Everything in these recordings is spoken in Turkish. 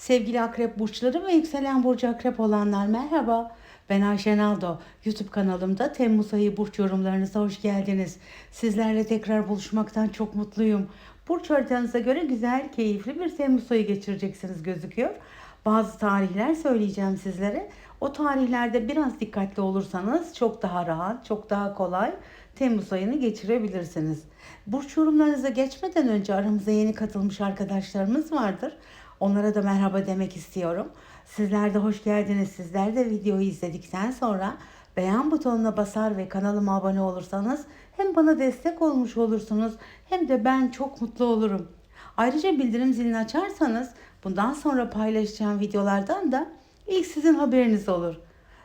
Sevgili akrep burçları ve yükselen burcu akrep olanlar merhaba. Ben Ayşen Aldo. YouTube kanalımda Temmuz ayı burç yorumlarınıza hoş geldiniz. Sizlerle tekrar buluşmaktan çok mutluyum. Burç haritanıza göre güzel, keyifli bir Temmuz ayı geçireceksiniz gözüküyor. Bazı tarihler söyleyeceğim sizlere. O tarihlerde biraz dikkatli olursanız çok daha rahat, çok daha kolay Temmuz ayını geçirebilirsiniz. Burç yorumlarınıza geçmeden önce aramıza yeni katılmış arkadaşlarımız vardır. Onlara da merhaba demek istiyorum. Sizler de hoş geldiniz. Sizler de videoyu izledikten sonra beğen butonuna basar ve kanalıma abone olursanız hem bana destek olmuş olursunuz hem de ben çok mutlu olurum. Ayrıca bildirim zilini açarsanız bundan sonra paylaşacağım videolardan da ilk sizin haberiniz olur.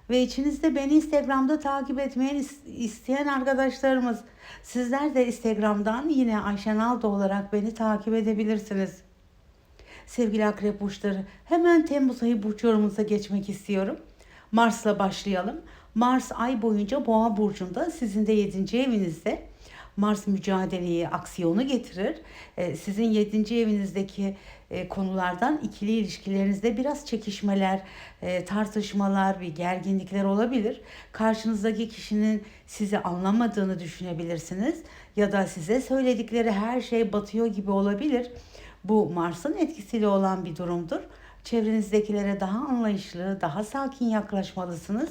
Ve içinizde beni Instagram'da takip etmeyi is- isteyen arkadaşlarımız sizler de Instagram'dan yine Ayşen Aldo olarak beni takip edebilirsiniz. Sevgili akrep burçları hemen Temmuz ayı burç yorumumuza geçmek istiyorum. Mars'la başlayalım. Mars ay boyunca Boğa burcunda sizin de 7. evinizde. Mars mücadeleyi, aksiyonu getirir. Ee, Sizin 7. evinizdeki e, konulardan ikili ilişkilerinizde biraz çekişmeler, e, tartışmalar, bir gerginlikler olabilir. Karşınızdaki kişinin sizi anlamadığını düşünebilirsiniz ya da size söyledikleri her şey batıyor gibi olabilir. Bu Mars'ın etkisiyle olan bir durumdur. Çevrenizdekilere daha anlayışlı, daha sakin yaklaşmalısınız.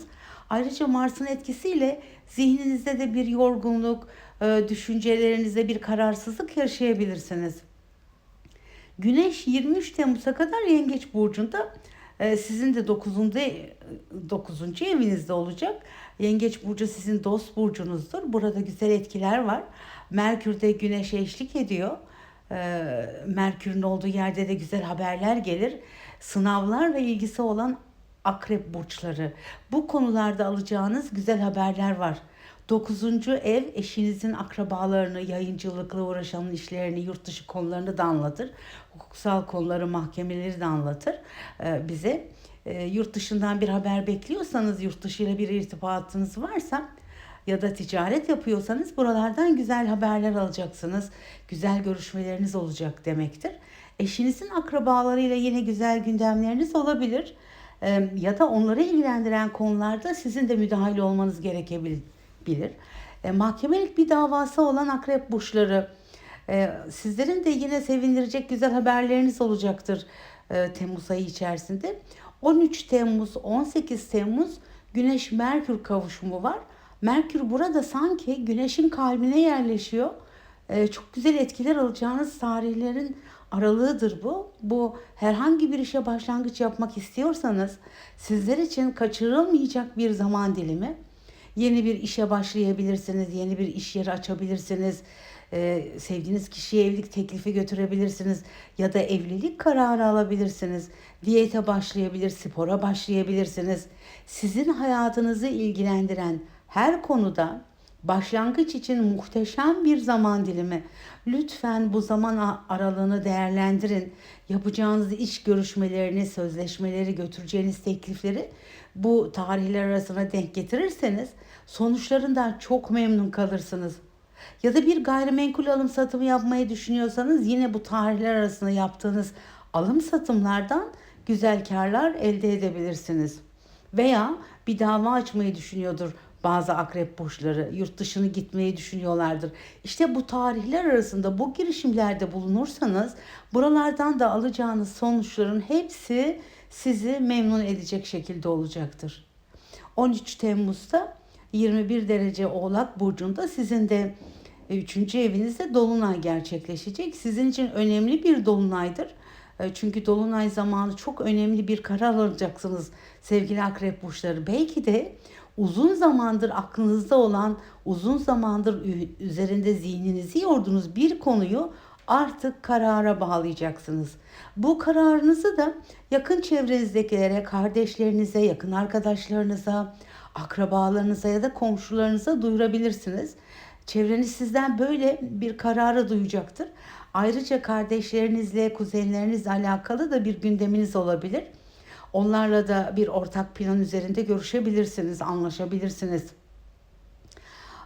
Ayrıca Mars'ın etkisiyle zihninizde de bir yorgunluk, e, düşüncelerinizde bir kararsızlık yaşayabilirsiniz. Güneş 23 Temmuz'a kadar Yengeç burcunda e, sizin de 9. 9. evinizde olacak. Yengeç burcu sizin dost burcunuzdur. Burada güzel etkiler var. Merkür de Güneş'e eşlik ediyor. E, Merkür'ün olduğu yerde de güzel haberler gelir. Sınavlarla ilgisi olan akrep burçları. Bu konularda alacağınız güzel haberler var. Dokuzuncu ev eşinizin akrabalarını, yayıncılıkla uğraşanın işlerini, yurt dışı konularını da anlatır. Hukuksal konuları, mahkemeleri de anlatır e, bize. E, yurt dışından bir haber bekliyorsanız, yurt dışıyla bir irtibatınız varsa ya da ticaret yapıyorsanız buralardan güzel haberler alacaksınız. Güzel görüşmeleriniz olacak demektir. Eşinizin akrabalarıyla yine güzel gündemleriniz olabilir. Ya da onları ilgilendiren konularda sizin de müdahale olmanız gerekebilir bilir. E, mahkemelik bir davası olan akrep burçları e, sizlerin de yine sevindirecek güzel haberleriniz olacaktır e, Temmuz ayı içerisinde. 13 Temmuz 18 Temmuz Güneş Merkür kavuşumu var. Merkür burada sanki Güneş'in kalbine yerleşiyor. E, çok güzel etkiler alacağınız tarihlerin aralığıdır bu. Bu herhangi bir işe başlangıç yapmak istiyorsanız sizler için kaçırılmayacak bir zaman dilimi. Yeni bir işe başlayabilirsiniz, yeni bir iş yeri açabilirsiniz. Ee, sevdiğiniz kişiye evlilik teklifi götürebilirsiniz ya da evlilik kararı alabilirsiniz. Diyete başlayabilir, spora başlayabilirsiniz. Sizin hayatınızı ilgilendiren her konuda başlangıç için muhteşem bir zaman dilimi. Lütfen bu zaman aralığını değerlendirin. Yapacağınız iş görüşmelerini, sözleşmeleri, götüreceğiniz teklifleri bu tarihler arasına denk getirirseniz sonuçlarından çok memnun kalırsınız. Ya da bir gayrimenkul alım satımı yapmayı düşünüyorsanız yine bu tarihler arasında yaptığınız alım satımlardan güzel karlar elde edebilirsiniz. Veya bir dava açmayı düşünüyordur bazı akrep burçları. Yurt dışını gitmeyi düşünüyorlardır. İşte bu tarihler arasında bu girişimlerde bulunursanız buralardan da alacağınız sonuçların hepsi sizi memnun edecek şekilde olacaktır. 13 Temmuz'da 21 derece Oğlak burcunda sizin de 3. evinizde dolunay gerçekleşecek. Sizin için önemli bir dolunaydır. E, Çünkü dolunay zamanı çok önemli bir karar alacaksınız sevgili akrep burçları. Belki de uzun zamandır aklınızda olan, uzun zamandır üzerinde zihninizi yordunuz bir konuyu artık karara bağlayacaksınız. Bu kararınızı da yakın çevrenizdekilere, kardeşlerinize, yakın arkadaşlarınıza, akrabalarınıza ya da komşularınıza duyurabilirsiniz. Çevreniz sizden böyle bir kararı duyacaktır. Ayrıca kardeşlerinizle, kuzenlerinizle alakalı da bir gündeminiz olabilir. Onlarla da bir ortak plan üzerinde görüşebilirsiniz, anlaşabilirsiniz.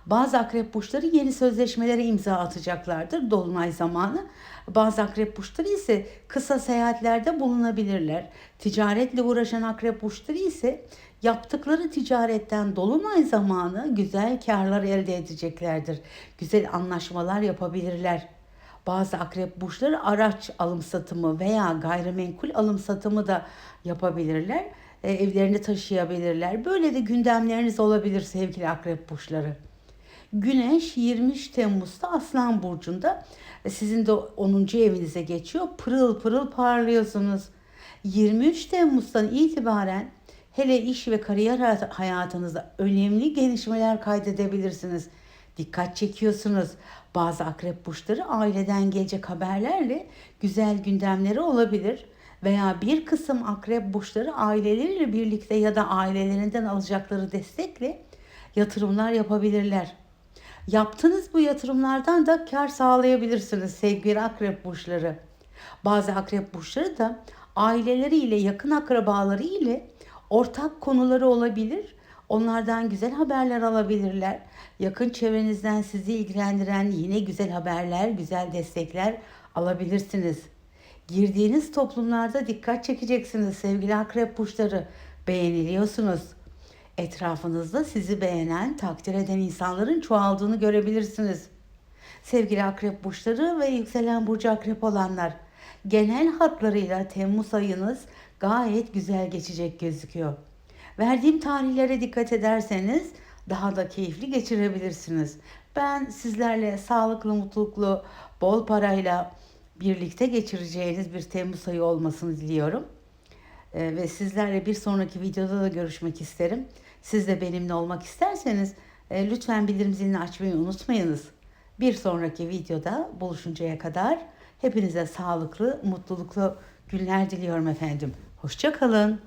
Bazı akrep burçları yeni sözleşmelere imza atacaklardır dolunay zamanı. Bazı akrep burçları ise kısa seyahatlerde bulunabilirler. Ticaretle uğraşan akrep burçları ise yaptıkları ticaretten dolunay zamanı güzel karlar elde edeceklerdir. Güzel anlaşmalar yapabilirler. Bazı akrep burçları araç alım satımı veya gayrimenkul alım satımı da yapabilirler. E, evlerini taşıyabilirler. Böyle de gündemleriniz olabilir sevgili akrep burçları. Güneş 23 Temmuz'da Aslan Burcu'nda. E, Sizin de 10. evinize geçiyor. Pırıl pırıl parlıyorsunuz. 23 Temmuz'dan itibaren hele iş ve kariyer hayat- hayatınızda önemli gelişmeler kaydedebilirsiniz. Dikkat çekiyorsunuz. Bazı akrep burçları aileden gelecek haberlerle güzel gündemleri olabilir. Veya bir kısım akrep burçları aileleriyle birlikte ya da ailelerinden alacakları destekle yatırımlar yapabilirler. Yaptığınız bu yatırımlardan da kar sağlayabilirsiniz sevgili akrep burçları. Bazı akrep burçları da aileleriyle, yakın akrabaları ile ortak konuları olabilir. Onlardan güzel haberler alabilirler. Yakın çevrenizden sizi ilgilendiren yine güzel haberler, güzel destekler alabilirsiniz. Girdiğiniz toplumlarda dikkat çekeceksiniz sevgili akrep burçları. Beğeniliyorsunuz. Etrafınızda sizi beğenen, takdir eden insanların çoğaldığını görebilirsiniz. Sevgili akrep burçları ve yükselen burcu akrep olanlar, genel hatlarıyla Temmuz ayınız gayet güzel geçecek gözüküyor. Verdiğim tarihlere dikkat ederseniz daha da keyifli geçirebilirsiniz. Ben sizlerle sağlıklı, mutluluklu, bol parayla birlikte geçireceğiniz bir Temmuz ayı olmasını diliyorum. Ee, ve sizlerle bir sonraki videoda da görüşmek isterim. Siz de benimle olmak isterseniz e, lütfen bildirim zilini açmayı unutmayınız. Bir sonraki videoda buluşuncaya kadar hepinize sağlıklı, mutluluklu günler diliyorum efendim. Hoşçakalın.